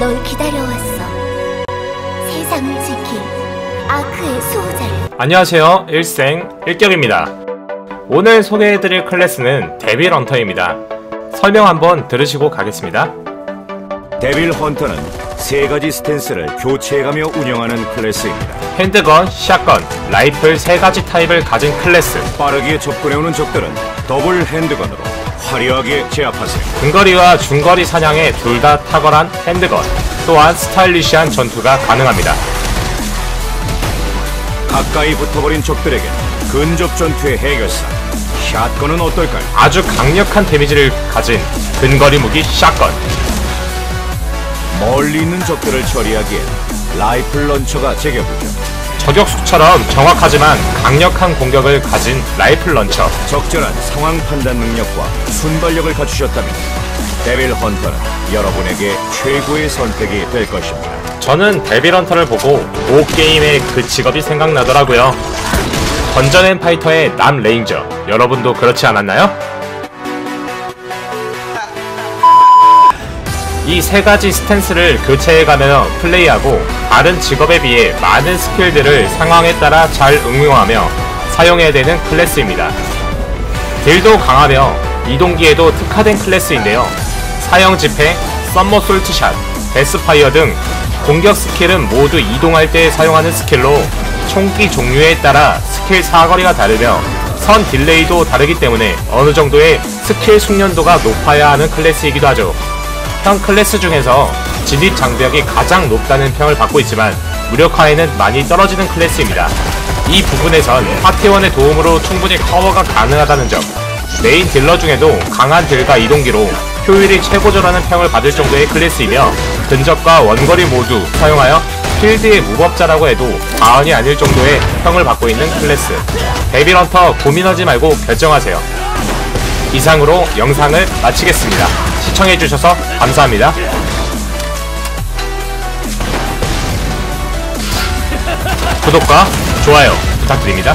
널 기다려왔어. 세상을 지킬 아크의 수호자를. 안녕하세요. 일생 일격입니다. 오늘 소개해드릴 클래스는 데빌 헌터입니다. 설명 한번 들으시고 가겠습니다. 데빌 헌터는 세 가지 스탠스를 교체해가며 운영하는 클래스입니다. 핸드건, 샷건, 라이플 세 가지 타입을 가진 클래스 빠르게 접근해오는 적들은 더블 핸드건으로 화려하게 제압하세요. 근거리와 중거리 사냥에 둘 다 탁월한 핸드건 또한 스타일리시한 전투가 가능합니다 가까이 붙어버린 적들에게 근접 전투의 해결사 샷건은 어떨까요? 아주 강력한 데미지를 가진 근거리 무기 샷건 멀리 있는 적들을 처리하기엔 라이플 런처가 제격이죠. 저격수처럼 정확하지만 강력한 공격을 가진 라이플 런처 적절한 상황 판단 능력과 순발력을 갖추셨다면 데빌 헌터는 여러분에게 최고의 선택이 될 것입니다. 저는 데빌 헌터를 보고 모 게임의 그 직업이 생각나더라고요. 던전 앤 파이터의 남 레인저. 여러분도 그렇지 않았나요? 이 세 가지 스탠스를 교체해가며 플레이하고 다른 직업에 비해 많은 스킬들을 상황에 따라 잘 응용하며 사용해야 되는 클래스입니다. 딜도 강하며 이동기에도 특화된 클래스인데요. 사형 집행, 썸머 솔트샷, 데스파이어 등 공격 스킬은 모두 이동할 때 사용하는 스킬로 총기 종류에 따라 스킬 사거리가 다르며 선 딜레이도 다르기 때문에 어느 정도의 스킬 숙련도가 높아야 하는 클래스이기도 하죠. 현 클래스 중에서 진입 장벽이 가장 높다는 평을 받고 있지만 무력화에는 많이 떨어지는 클래스입니다. 이 부분에선 파티원의 도움으로 충분히 커버가 가능하다는 점, 메인 딜러 중에도 강한 딜과 이동기로 효율이 최고조라는 평을 받을 정도의 클래스이며 근접과 원거리 모두 사용하여 필드의 무법자라고 해도 과언이 아닐 정도의 평을 받고 있는 클래스 데빌헌터 고민하지 말고 결정하세요 이상으로 영상을 마치겠습니다. 시청해주셔서 감사합니다. 구독과 좋아요 부탁드립니다